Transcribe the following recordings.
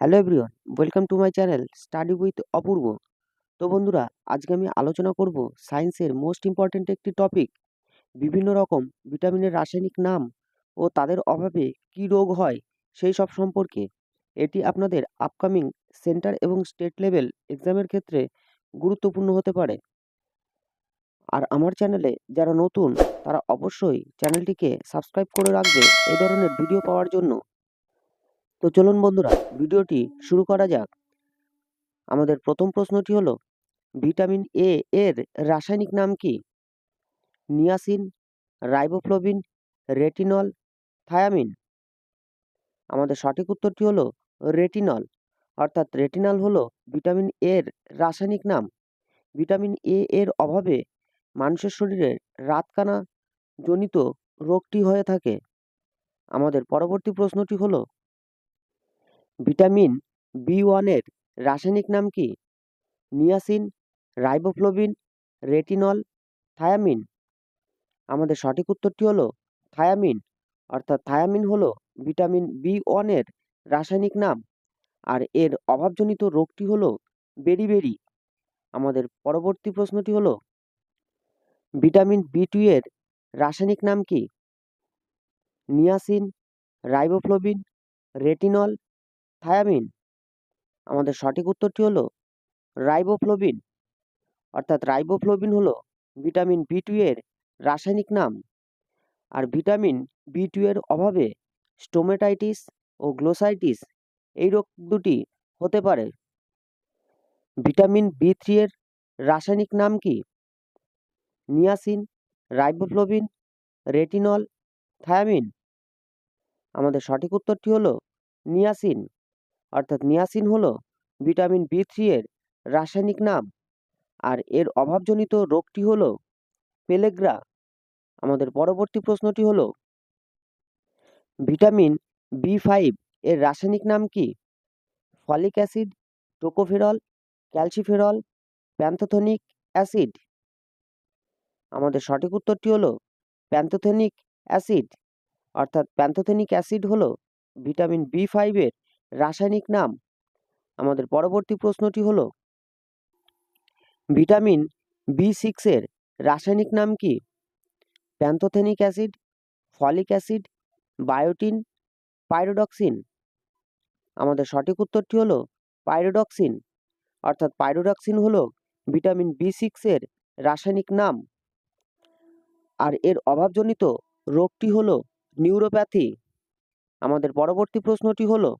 Hello everyone, welcome to my channel study with Apurba. তো বন্ধুরা, আজকে আমি আলোচনা করব সায়েন্সের মোস্ট ইম্পর্ট্যান্ট একটি টপিক, বিভিন্ন রকম ভিটামিনের রাসায়নিক নাম ও তাদের অভাবে কী রোগ হয় সেই সব সম্পর্কে। এটি আপনাদের আপকামিং সেন্টার এবং স্টেট লেভেল এক্সামের ক্ষেত্রে গুরুত্বপূর্ণ হতে পারে। আর আমার চ্যানেলে যারা নতুন, তারা অবশ্যই চ্যানেলটিকে সাবস্ক্রাইব করে রাখবে এই ধরনের ভিডিও পাওয়ার জন্য। তো চলুন বন্ধুরা, ভিডিওটি শুরু করা যাক। আমাদের প্রথম প্রশ্নটি হলো, ভিটামিন এ এর রাসায়নিক নাম কি? Niacin riboflavin retinol, thiamine. আমাদের সঠিক উত্তরটি হলো, রেটিনল। অর্থাৎ রেটিনল হলো ভিটামিন এর রাসায়নিক নাম। ভিটামিন এ এর অভাবে মানুষের শরীরে রাতকানা জনিত রোগটি হয়ে থাকে। আমাদের পরবর্তী প্রশ্নটি হলো ভিটামিন বি ওয়ানের রাসায়নিক নাম কি? Niacin riboflavin retinol, thiamine. আমাদের সঠিক উত্তরটি হলো থায়ামিন, অর্থাৎ থায়ামিন হলো ভিটামিন বি ওয়ানের রাসায়নিক নাম। আর এর অভাবজনিত রোগটি হলো বেরিবেরি। আমাদের পরবর্তী প্রশ্নটি হলো, ভিটামিন বি টু এর রাসায়নিক নাম কি? Niacin riboflavin retinol thiamine. আমাদের সঠিক উত্তরটি হলো রাইবোফ্লোবিন অর্থাৎ রাইবোফ্লোবিন হলো ভিটামিন বি টু এর রাসায়নিক নাম। আর ভিটামিন বি টু এর অভাবে স্টোমেটাইটিস ও গ্লোসাইটিস এই রোগ দুটি হতে পারে। ভিটামিন বি থ্রি এর রাসায়নিক নাম কি? Niacin riboflavin retinol, thiamine. আমাদের সঠিক উত্তরটি হলো নিয়াসিন। অর্থাৎ নিয়াসিন হলো ভিটামিন বি থ্রি এর রাসায়নিক নাম। আর এর অভাবজনিত রোগটি হলো পেলেগ্রা আমাদের পরবর্তী প্রশ্নটি হলো, ভিটামিন বি ফাইভ এর রাসায়নিক নাম কি? Folic acid, tocopherol, calciferol, pantothenic acid. আমাদের সঠিক উত্তরটি হলো প্যান্থোথেনিক অ্যাসিড। অর্থাৎ প্যান্থোথেনিক অ্যাসিড হলো ভিটামিন বি ফাইভের রাসায়নিক নাম? আমাদের পরবর্তী প্রশ্নটি হলো, ভিটামিন বি সিক্সের রাসায়নিক নাম কি? Pantothenic acid, folic acid, biotin, pyridoxine. আমাদের সঠিক উত্তরটি হলো পাইরোডক্সিন। অর্থাৎ পাইরোডক্সিন হলো ভিটামিন বি সিক্সের রাসায়নিক নাম। আর এর অভাবজনিত রোগটি হলো নিউরোপ্যাথি। আমাদের পরবর্তী প্রশ্নটি হলো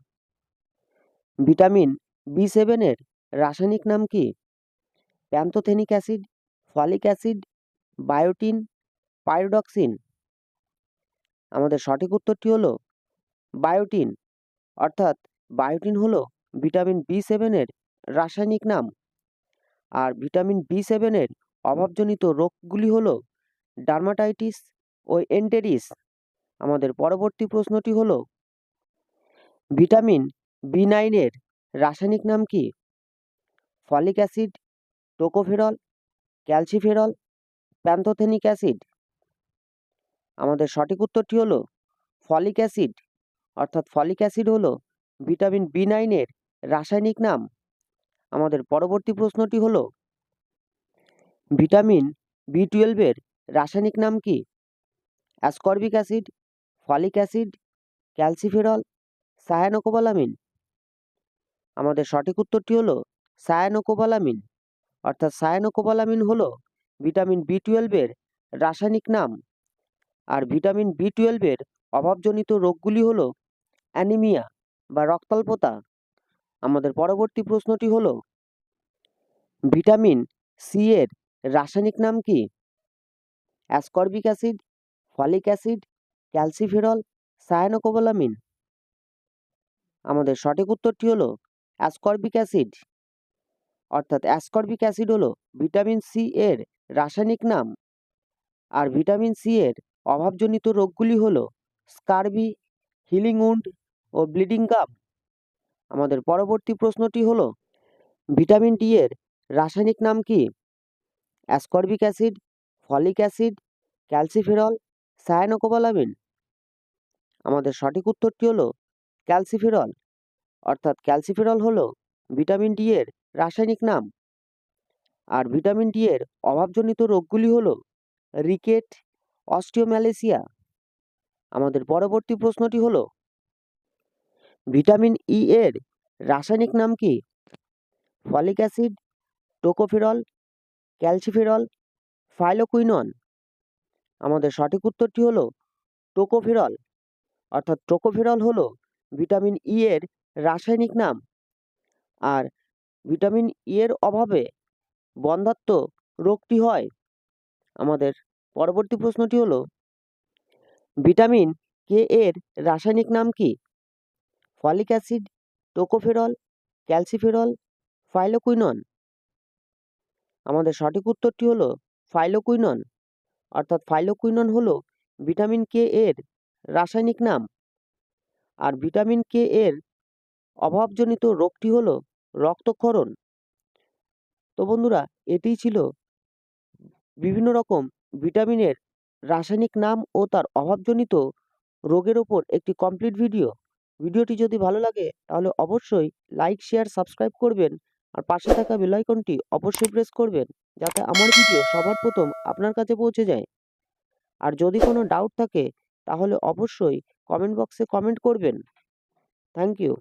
ভিটামিন বি সেভেনের রাসায়নিক নাম কি? Pantothenic acid, folic acid, biotin, pyridoxine. আমাদের সঠিক উত্তরটি হলো বায়োটিন। অর্থাৎ বায়োটিন হলো ভিটামিন বি সেভেনের রাসায়নিক নাম। আর ভিটামিন বি সেভেনের অভাবজনিত রোগগুলি হলো ডার্মাটাইটিস ও এন্টেরিস। আমাদের পরবর্তী প্রশ্নটি হলো ভিটামিন বি নাইনের রাসায়নিক নাম কি? Folic acid, tocopherol, calciferol, pantothenic acid. আমাদের সঠিক উত্তরটি হলো ফলিক অ্যাসিড, অর্থাৎ ফলিক অ্যাসিড হলো ভিটামিন বি নাইনের রাসায়নিক নাম। আমাদের পরবর্তী প্রশ্নটি হলো, ভিটামিন বি টুয়েলভের রাসায়নিক নাম কি? Ascorbic acid, folic acid, calciferol, cyanocobalamin. আমাদের সঠিক উত্তরটি হলো সায়ানোকোবালামিন। অর্থাৎ সায়ানোকোবালামিন হলো ভিটামিন বি টুয়েলভের রাসায়নিক নাম। আর ভিটামিন বি টুয়েলভের অভাবজনিত রোগগুলি হলো অ্যানিমিয়া বা রক্তাল্পতা। আমাদের পরবর্তী প্রশ্নটি হলো, ভিটামিন সি এর রাসায়নিক নাম কি? Ascorbic acid, folic acid, calciferol, cyanocobalamin. আমাদের সঠিক উত্তরটি হলো অ্যাসকর্বিক অ্যাসিড অর্থাৎ অ্যাসকর্বিক অ্যাসিড হলো ভিটামিন সি এর রাসায়নিক নাম। আর ভিটামিন সি এর অভাবজনিত রোগগুলি হলো স্কারবি হিলিং উন্ড ও ব্লিডিং গাম আমাদের পরবর্তী প্রশ্নটি হলো ভিটামিন ডি এর রাসায়নিক নাম কি? Ascorbic acid folic acid calciferol cyanocobalamin আমাদের সঠিক উত্তরটি হলো ক্যালসিফেরল অর্থাৎ ক্যালসিফেরল হলো ভিটামিন ডি এর রাসায়নিক নাম। আর ভিটামিন ডি এর অভাবজনিত রোগগুলি হলো রিকেট, অস্টিওম্যালেসিয়া। আমাদের পরবর্তী প্রশ্নটি হলো, ভিটামিন ই এর রাসায়নিক নাম কি? Folic acid, tocopherol, calciferol, phylloquinone. আমাদের সঠিক উত্তরটি হলো টোকোফেরল। অর্থাৎ টোকোফেরল হলো ভিটামিন ই এর রাসায়নিক নাম। আর ভিটামিন ই এর অভাবে বন্ধ্যাত্ব রোগটি হয়? আমাদের পরবর্তী প্রশ্নটি হলো, ভিটামিন কে এর রাসায়নিক নাম কি? Folic acid, tocopherol, calciferol, phylloquinone. আমাদের সঠিক উত্তরটি হলো ফাইলোকুইনন। অর্থাৎ ফাইলোকুইনন হলো ভিটামিন কে এর রাসায়নিক নাম। আর ভিটামিন কে এর অভাবজনিত রোগটি হলো রক্তক্ষরণ। তো বন্ধুরা এটিই ছিল বিভিন্ন রকম ভিটামিনের রাসায়নিক নাম ও তার অভাবজনিত রোগের ওপর একটি কমপ্লিট ভিডিও ভিডিওটি যদি ভালো লাগে, তাহলে অবশ্যই লাইক শেয়ার সাবস্ক্রাইব করবেন আর পাশে থাকা বেল আইকনটি অবশ্যই প্রেস করবেন যাতে আমার ভিডিও সবার প্রথম আপনার কাছে পৌঁছে যায়। আর যদি কোনো ডাউট থাকে, তাহলে অবশ্যই কমেন্ট বক্সে কমেন্ট করবেন। Thank you